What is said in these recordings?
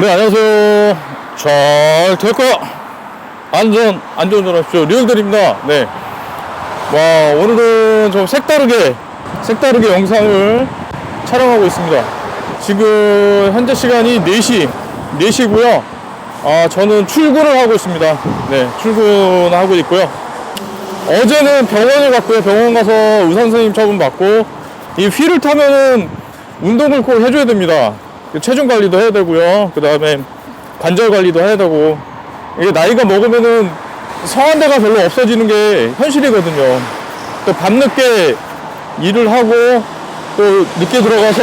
네, 안녕하세요. 잘 될 거야. 안전, 안전운전하십시오. 리얼들입니다. 네. 와, 오늘은 좀 색다르게, 색다르게 영상을 촬영하고 있습니다. 지금 현재 시간이 4시, 4시고요. 아, 저는 출근을 하고 있습니다. 네, 출근하고 있고요. 어제는 병원에 갔고요. 병원 가서 의사 선생님 처분 받고, 이 휠을 타면은 운동을 꼭 해줘야 됩니다. 체중 관리도 해야 되고요. 그 다음에 관절 관리도 해야 되고, 이게 나이가 먹으면은 성한 데가 별로 없어지는 게 현실이거든요. 또 밤늦게 일을 하고 또 늦게 들어가서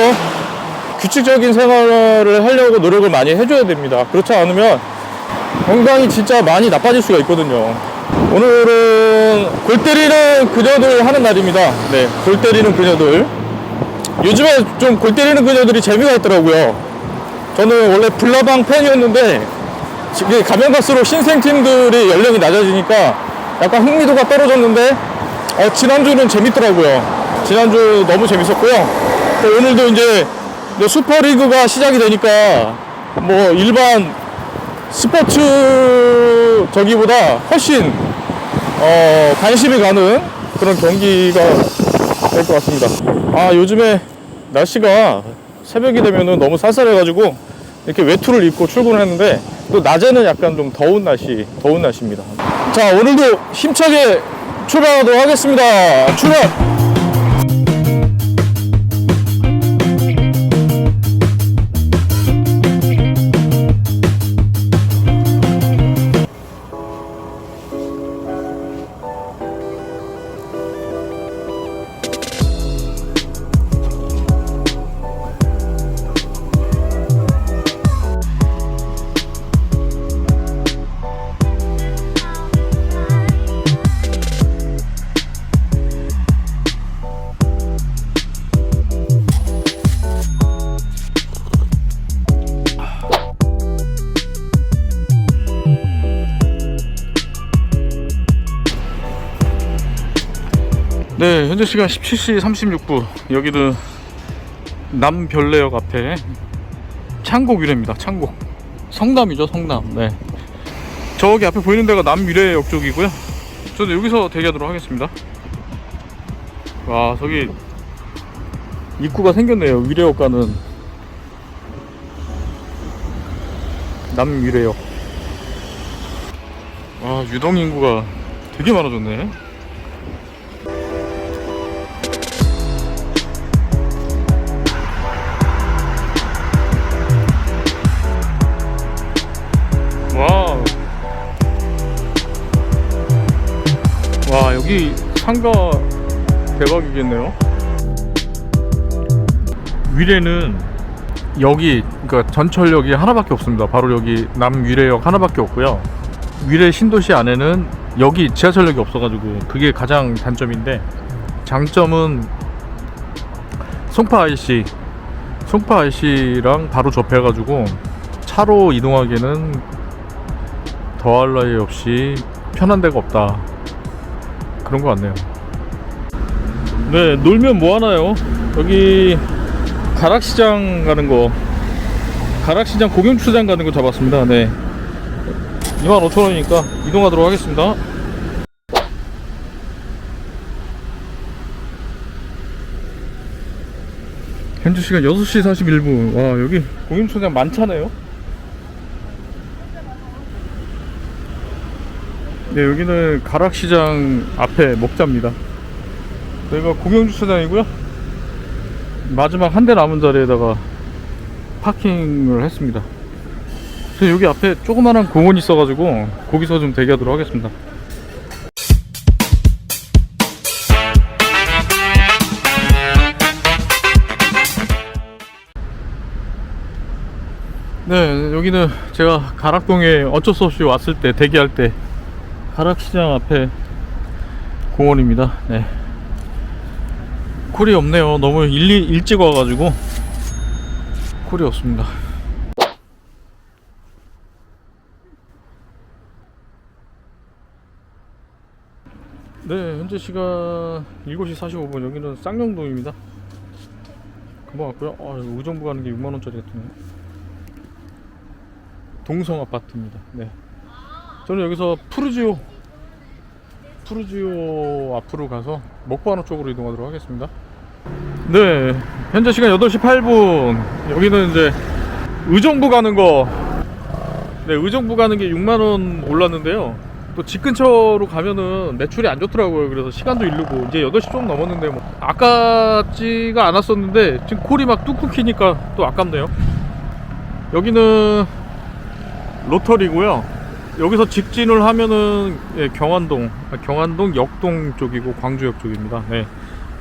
규칙적인 생활을 하려고 노력을 많이 해줘야 됩니다. 그렇지 않으면 건강이 진짜 많이 나빠질 수가 있거든요. 오늘은 골 때리는 그녀들 하는 날입니다. 네, 골 때리는 그녀들. 요즘에 좀 골 때리는 그녀들이 재미가 있더라고요. 저는 원래 블라방 팬이었는데 이게 가면 갈수록 신생 팀들이 연령이 낮아지니까 약간 흥미도가 떨어졌는데 어, 지난주는 재밌더라고요. 지난주 너무 재밌었고요. 또 오늘도 이제 뭐 슈퍼리그가 시작이 되니까 뭐 일반 스포츠 저기보다 훨씬 어, 관심이 가는 그런 경기가 될 것 같습니다. 아 요즘에 날씨가 새벽이 되면은 너무 쌀쌀해가지고 이렇게 외투를 입고 출근을 했는데 또 낮에는 약간 좀 더운 날씨, 더운 날씨입니다. 자 오늘도 힘차게 출발하도록 하겠습니다. 출발! 현재 시간 17시 36분. 여기는 남별내역 앞에 창곡 유래입니다. 창곡. 성남이죠, 성남. 네. 저기 앞에 보이는 데가 남유래역 쪽이고요. 저는 여기서 대기하도록 하겠습니다. 와, 저기 입구가 생겼네요. 위례역 가는 남유래역. 와, 유동 인구가 되게 많아졌네. 와우. 와, 여기 상가 대박이겠네요. 위례는 여기, 그러니까 전철역이 하나밖에 없습니다. 바로 여기 남위례역 하나밖에 없고요. 위례 신도시 안에는 여기 지하철역이 없어가지고 그게 가장 단점인데 장점은 송파 IC, 송파 IC랑 바로 접해가지고 차로 이동하기에는 더할 나위 없이 편한 데가 없다. 그런 것 같네요. 네 놀면 뭐 하나요? 여기 가락시장 가는 거. 가락시장 공영주차장 가는 거 잡았습니다. 네. 25,000원이니까 이동하도록 하겠습니다. 현재 시간 6시 41분. 와 여기 공영주차장 많잖아요 네, 여기는 가락시장 앞에 먹자입니다. 여기가 공영주차장이고요. 마지막 한 대 남은 자리에다가 파킹을 했습니다. 여기 앞에 조그마한 공원이 있어가지고 거기서 좀 대기하도록 하겠습니다. 네, 여기는 제가 가락동에 어쩔 수 없이 왔을 때 대기할 때 가락시장 앞에 공원입니다. 네. 콜이 없네요. 너무 일리, 일찍 와가지고 콜이 없습니다. 네, 현재 시간 7시 45분. 여기는 쌍용동입니다. 금방 왔고요. 아, 의정부 가는 게 6만원짜리 같은데. 동성 아파트입니다. 네. 저는 여기서 푸르지오 푸르지오 앞으로 가서 먹바노 쪽으로 이동하도록 하겠습니다. 네, 현재 시간 8시 8분. 여기는 이제 의정부 가는 거. 네, 의정부 가는 게 6만 원 올랐는데요. 또 집 근처로 가면은 매출이 안 좋더라고요. 그래서 시간도 이르고 이제 8시 좀 넘었는데 뭐 아깝지가 않았었는데 지금 콜이 막 뚝뚝 키니까 또 아깝네요. 여기는 로터리고요. 여기서 직진을 하면은 예, 경안동, 아, 경안동 역동 쪽이고 광주역 쪽입니다. 네.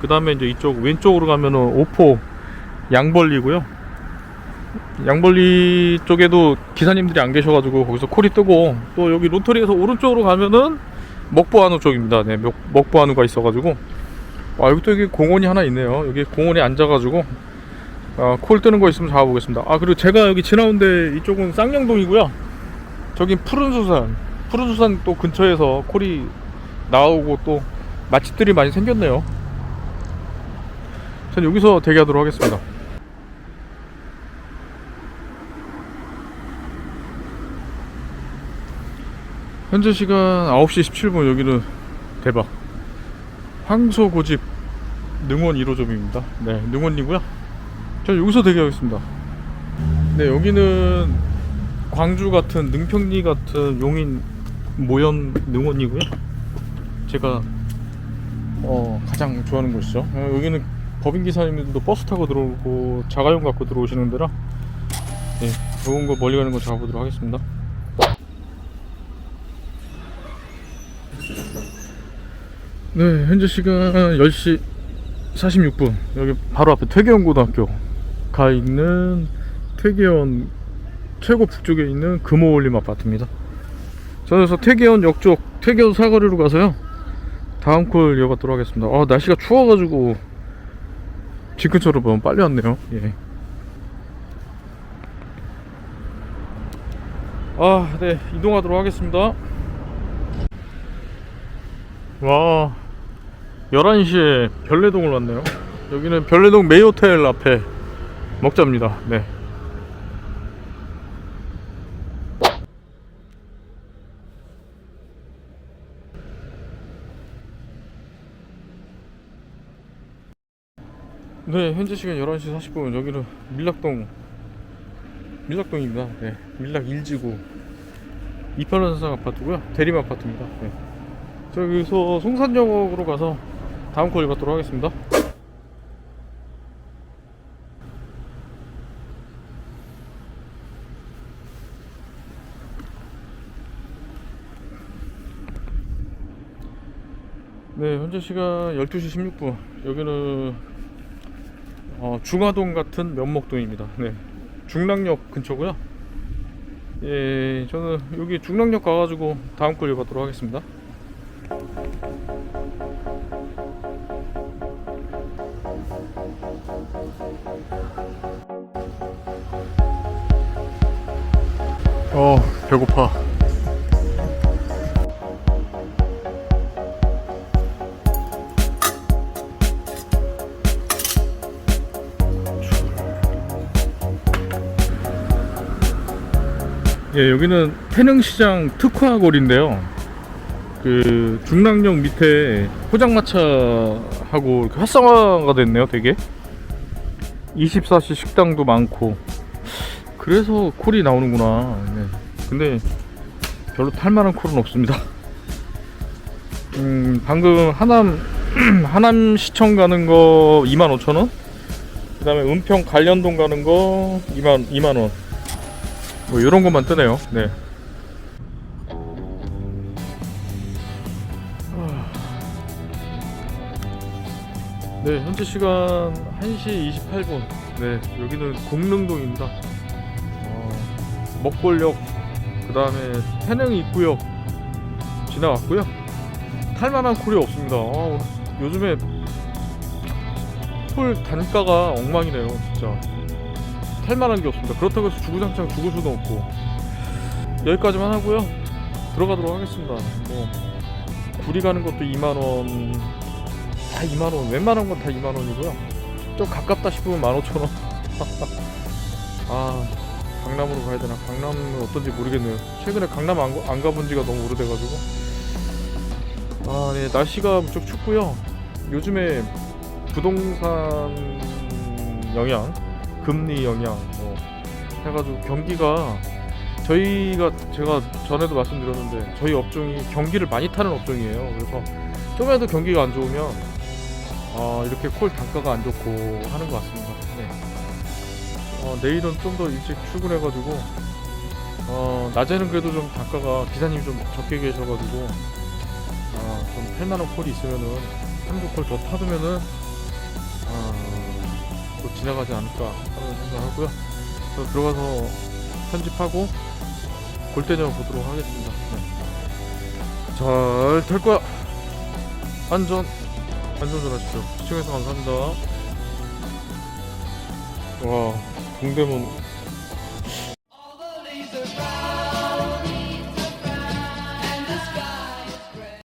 그 다음에 이제 이쪽 왼쪽으로 가면은 오포 양벌리고요. 양벌리 쪽에도 기사님들이 안 계셔가지고 거기서 콜이 뜨고 또 여기 로터리에서 오른쪽으로 가면은 먹보한우 쪽입니다. 네, 먹, 먹보한우가 있어가지고 와 여기 또 여기 공원이 하나 있네요. 여기 공원에 앉아가지고 아, 콜 뜨는 거 있으면 잡아보겠습니다. 아 그리고 제가 여기 지나온 데 이쪽은 쌍용동이고요. 저긴 푸른 수산, 푸른 수산 또 근처에서 콜이 나오고 또 맛집들이 많이 생겼네요. 전 여기서 대기하도록 하겠습니다. 현재 시간 9시 17분 여기는 대박. 황소 고집 능원 1호점입니다. 네 능원이고요. 저 여기서 대기하겠습니다. 네 여기는 광주 같은 능평리 같은 용인 모현 능원이고요. 제가 어, 가장 좋아하는 곳이죠. 어, 여기는 법인 기사님들도 버스 타고 들어오고 자가용 갖고 들어오시는 데라 네, 좋은 거 멀리 가는 거 잡아보도록 하겠습니다. 네, 현재 시간 10시 46분. 여기 바로 앞에 퇴계원 고등학교 가 있는 퇴계원 최고 북쪽에 있는 금호올림 아파트입니다. 그래서 퇴계원 역쪽 퇴계원 사거리로 가서요. 다음 콜 이어가도록 하겠습니다. 아, 날씨가 추워가지고 집 근처로 보면 빨리 왔네요. 예. 아, 네, 이동하도록 하겠습니다. 와 11시에 별내동을 왔네요 여기는 별내동 메이호텔 앞에 먹자입니다 네 네, 현재 시간 11시 40분 여기는 밀락동 밀락동입니다. 네, 밀락 1지구 2편원상 아파트고요. 대림 아파트입니다. 네. 저 여기서 송산역으로 가서 다음 콜 받도록 하겠습니다. 네, 현재 시간 12시 16분. 여기는 어, 중화동 같은 면목동입니다. 네, 중랑역 근처고요. 예, 저는 여기 중랑역 가가지고 다음 걸 받도록 하겠습니다. 어 배고파 예 여기는 태릉시장 특화 거리인데요 그 중랑역 밑에 포장마차하고 이렇게 활성화가 됐네요 되게 24시 식당도 많고 그래서 콜이 나오는구나. 네. 근데 별로 탈만한 콜은 없습니다. 음, 방금 하남 하남 시청 가는 거 25,000원. 그다음에 은평 관련동 가는 거 2만 2만 원. 뭐 이런 것만 뜨네요. 네. 네, 현재 시간 1시 28분. 네, 여기는 공릉동입니다. 먹골역 그 다음에 태릉 입구역 지나갔고요 탈만한 콜이 없습니다 아, 요즘에 콜 단가가 엉망이네요 진짜 탈만한 게 없습니다. 그렇다고 해서 주구장창 죽을 수도 없고. 여기까지만 하고요. 들어가도록 하겠습니다. 뭐 둘이 가는 것도 2만 원 다 2만 원. 웬만한 건 다 2만 원이고요. 좀 가깝다 싶으면 15,000원. 아 강남으로 가야 되나? 강남은 어떤지 모르겠네요. 최근에 강남 안, 가- 안 가본 지가 너무 오래돼가지고. 아 네 날씨가 무척 춥고요. 요즘에 부동산 영향 금리 영향 뭐 해가지고 경기가 저희가 제가 전에도 말씀드렸는데 저희 업종이 경기를 많이 타는 업종이에요 그래서 좀이라도 경기가 안 좋으면 아 이렇게 콜 단가가 안 좋고 하는 것 같습니다 네. 어, 내일은 좀 더 일찍 출근해가지고 어, 낮에는 그래도 좀 단가가 기사님이 좀 적게 계셔가지고 아, 좀 할만한 콜이 있으면은 한두 콜더 타두면은 아, 또 지나가지 않을까 하는 생각하고요. 저 들어가서 편집하고 골대녀 보도록 하겠습니다. 네. 잘될 거야. 안전 안전운전하십시오. 시청해서 감사합니다. 와 동대문